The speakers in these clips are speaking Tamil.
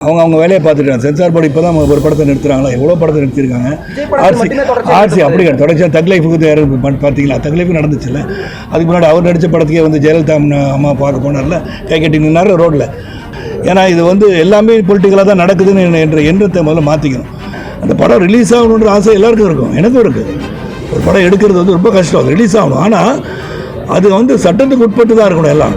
அவங்க அவங்க வேலையை பார்த்துட்டாங்க சென்சார் போர்டு இப்போ தான் ஒரு படத்தை நிறுத்துறாங்களா? எவ்வளோ படத்தை நிறுத்திருக்காங்க ஆர்சி ஆர்சி அப்படி கிடையாது தொடர்ச்சியாக தக் லைஃபுக்கு பார்த்தீங்களா? தக் லைஃப் நடந்துச்சுல்ல? அதுக்கு முன்னாடி அவர் நடித்த படத்துக்கே வந்து ஜெயலலிதா அம்மா பார்க்க போனார்ல. கை கட்டி நின்னார் ரோட்டில் ஏன்னா இது வந்து எல்லாமே பொலிட்டிக்கலாக தான் நடக்குதுன்னு என்ற- என்ற எண்ணத்தை முதல்ல மாற்றிக்கணும் அந்த படம் ரிலீஸ் ஆகணுன்ற ஆசை எல்லாருக்கும் இருக்கும். எனக்கும் இருக்குது ஒரு படம் எடுக்கிறது வந்து ரொம்ப கஷ்டம். ரிலீஸ் ஆகணும். ஆனால் அது வந்து சட்டத்துக்கு உட்பட்டு தான் இருக்கணும் எல்லாம்.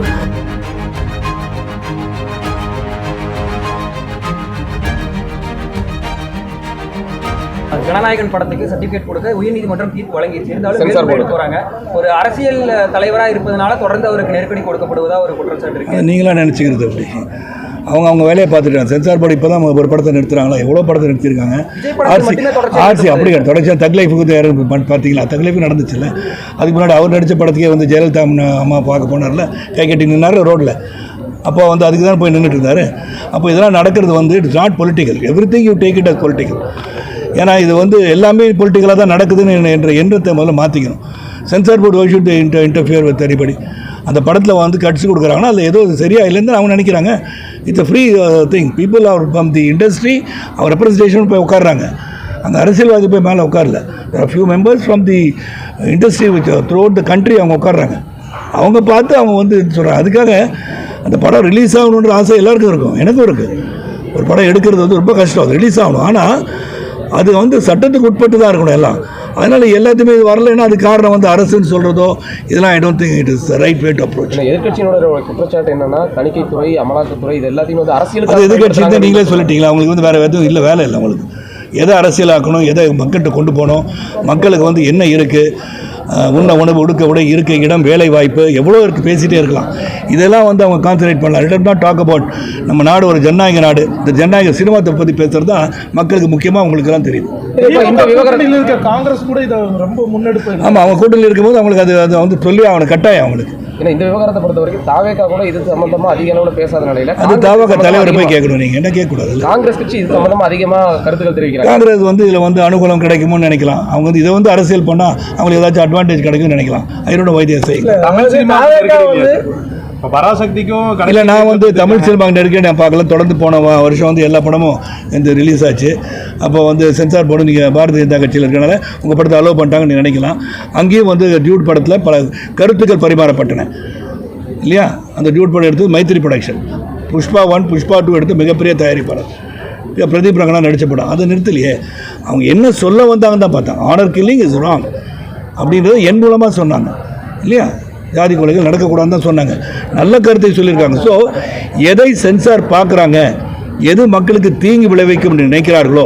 ஜனநாயகன் படத்துக்கு சர்டிபிகேட் கொடுக்க உயர்நீதிமன்றம் தீர்ப்பு வழங்கிடுச்சு. இருந்தாலும். போறாங்க. ஒரு அரசியல் தலைவரா இருப்பதனால தொடர்ந்து அவருக்கு நெருக்கடி கொடுக்கப்படுவதா ஒரு குற்றச்சாட்டு இருக்கு. அது நீங்களா நினச்சிக்கிறது அப்படி. அவங்க அவங்க வேலையை பார்த்துட்டாங்க சென்சார் போர்டு இப்போ தான் ஒரு படத்தை நிறுத்துறாங்களா? எவ்வளோ படத்தை நிறுத்திருக்காங்க ஆர்சி ஆர்சி அப்படி கிடையாது தொடர்ச்சியாக தக் லைஃபுக்கு யாரும் பண் பார்த்தீங்களா? தக் லைஃப் நடந்துச்சுல்ல. அதுக்கு முன்னாடி அவர் நடித்த படத்துக்கே வந்து ஜெயலலிதா அம்மா அம்மா பார்க்க போனார்ல. கை கட்டி நின்னார் ரோட்டில் அப்போ வந்து அதுக்கு தான் போய் நின்றுட்டு இருந்தார். அப்போ இதெல்லாம் நடக்கிறது வந்து it's not political everything you take it as political ஏன்னா இது வந்து எல்லாமே பொலிட்டிக்கலாக தான் நடக்குதுன்னு என்ற- எண்ணத்தை முதல்ல மாற்றிக்கணும் censor board why should inter interfere with anybody அந்த படத்தில் வந்து கட்சி கொடுக்குறாங்கன்னா அதில் ஏதோ சரியாக இல்லைன்னு அவங்க நினைக்கிறாங்க. It's free thing people our from the industry our representation போய் உட்காடுறாங்க அந்த அரசியல்வாதி போய் மேலே உட்காரல. Few members from the industry with throughout the country அவங்க உட்காடுறாங்க அவங்க பார்த்து அவங்க வந்து சொல்கிறாங்க அதுக்காக அந்த படம் ரிலீஸ் ஆகணுன்ற ஆசை எல்லாருக்கும் இருக்கும். எனக்கும் இருக்குது ஒரு படம் எடுக்கிறது வந்து ரொம்ப கஷ்டம். ரிலீஸ் ஆகணும். ஆனால் அது வந்து சட்டத்துக்கு உட்பட்டு தான் இருக்கணும் எல்லாம். அதனால் எல்லாத்தையுமே இது வரலைன்னா அது காரணம் வந்து அரசுன்னு சொல்கிறதோ இதெல்லாம் I don't think it is right way to approach ஒரு குற்றச்சாட்டு என்னன்னா தணிக்கைத்துறை அமலாக்கத்துறை இது எல்லாத்தையும் வந்து அரசியல் அது எதிர்கட்சி நீங்களே சொல்லிட்டீங்களா? அவங்களுக்கு வந்து வேறு எதுவும் இல்லை வேலை இல்லை அவங்களுக்கு. எதை அரசியலாக்கணும் எதை மக்கள்கிட்ட கொண்டு போகணும் மக்களுக்கு வந்து என்ன இருக்குது உண்ண உணவு உடுக்க உடை இருக்க இடம் வேலை வாய்ப்பு எவ்வளோ இருக்குது பேசிகிட்டே இருக்கலாம். இதெல்லாம் வந்து அவங்க கான்சன்ட்ரேட் பண்ணலாம். லெட் நாட் டாக் அபவுட் நம்ம நாடு ஒரு ஜனநாயக நாடு. இந்த ஜனநாயக சினிமாத்தை பற்றி பேசுகிறது தான் மக்களுக்கு முக்கியமாக அவங்களுக்கெல்லாம் தெரியுது. காங்கிரஸ் கூட இதை ரொம்ப முன்னெடுப்பு ஆமாம் அவங்க கூட்டணியில் இருக்கும்போது அவங்களுக்கு அது அது வந்து சொல்லி அவனுக்கு கட்டாயம் அவங்களுக்கு. ஏன்னா இந்த விவகாரத்தை பொறுத்த வரைக்கும் தாவேக்கா கூட இது சம்பந்தமா அதிக அளவில் பேசாத நிலையில அது தலைவரை போய் கேட்கணும் நீங்கள் என்ன கேட்கக்கூடாது? காங்கிரஸ் கட்சி இது சம்பந்தமா அதிகமா கருத்துக்கள் தெரிவிக்கிறாங்க. காங்கிரஸ் வந்து இதில் வந்து அனுகூலம் கிடைக்குமோன்னு நினைக்கலாம். அவங்க வந்து இதை வந்து அரசியல் பண்ணால் அவங்களுக்கு ஏதாச்சும் அட்வான்டேஜ் கிடைக்கும்னு நினைக்கலாம். ஐரோட வைத்தியசை இப்போ பராசக்திக்கும் இல்லை நான் வந்து தமிழ் சினிமா நெருக்கி நான் பார்க்கல. தொடர்ந்து போன வருஷம் வந்து எல்லா படமும் இந்த ரிலீஸ் ஆச்சு. அப்போ வந்து சென்சார் போர்டு நீங்கள் பாரதிய ஜனதா கட்சியில் இருக்கனால உங்கள் படத்தை அலோவ் பண்ணிட்டாங்கன்னு நினைக்கலாம். அங்கேயும் வந்து டியூட் படத்தில் பல கருத்துக்கள் பரிமாறப்பட்டன. இல்லையா? அந்த டியூட் படம் எடுத்து Mythri production Pushpa one Pushpa two எடுத்து மிகப்பெரிய தயாரிப்பாளர். பிரதீப் ரங்கனா நடித்த படம். அதை நிறுத்தலையே. அவங்க என்ன சொல்ல வந்தாங்கன்னு தான் பார்த்தாங்க ஆனர் கில்லிங் இஸ் ராங் அப்படின்றது என் மூலமாக சொன்னாங்க. இல்லையா? ஜாதி கொலைகள் நடக்கக்கூடாதுன்னு தான் சொன்னாங்க. நல்ல கருத்தை சொல்லியிருக்காங்க. ஸோ எதை சென்சார் பார்க்குறாங்க? எது மக்களுக்கு தீங்கு விளைவிக்கும் என்று நினைக்கிறார்களோ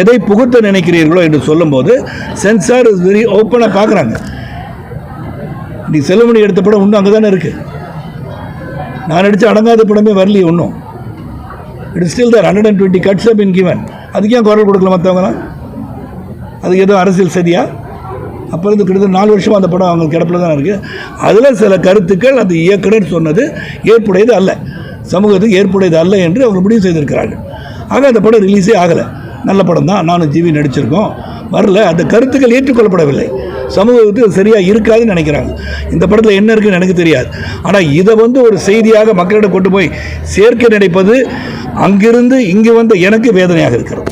எதை புகுத்த நினைக்கிறீர்களோ என்று சொல்லும்போது சென்சார் இஸ் வெரி ஓப்பனாக பார்க்குறாங்க. நீ செல்வமணி எடுத்த படம் இன்னும் அங்கே தானே இருக்குது நான் நடித்த அடங்காத படமே வரலையே ஒன்றும் it still there hundred and twenty cuts in given அதுக்கு ஏன் குரல் கொடுக்கல மற்றவங்களாம் அதுக்கு எதுவும் அரசியல் சரியா அப்போ இருந்து கிட்டத்தட்ட நாலு வருஷமாக அந்த படம் அவங்க கிடப்பில் தான் இருக்குது அதில் சில கருத்துக்கள் அந்த இயக்குனர் சொன்னது ஏற்புடையது அல்ல. சமூகத்துக்கு ஏற்புடையது அல்ல என்று அவங்க முடிவு செய்திருக்கிறார்கள். ஆக அந்த படம் ரிலீஸே ஆகலை. நல்ல படம் தான். நானும் ஜிவி நடிச்சிருக்கோம். வரல. அந்த கருத்துக்கள் ஏற்றுக்கொள்ளப்படவில்லை. சமூகத்துக்கு சரியாக இருக்காதுன்னு நினைக்கிறாங்க. இந்த படத்தில் என்ன இருக்குன்னு எனக்கு தெரியாது. ஆனால் இதை வந்து ஒரு செய்தியாக மக்களிடம் கொண்டு போய் சேர்க்க நினைப்பது அங்கிருந்து இங்கே வந்த எனக்கு வேதனையாக இருக்கிறது.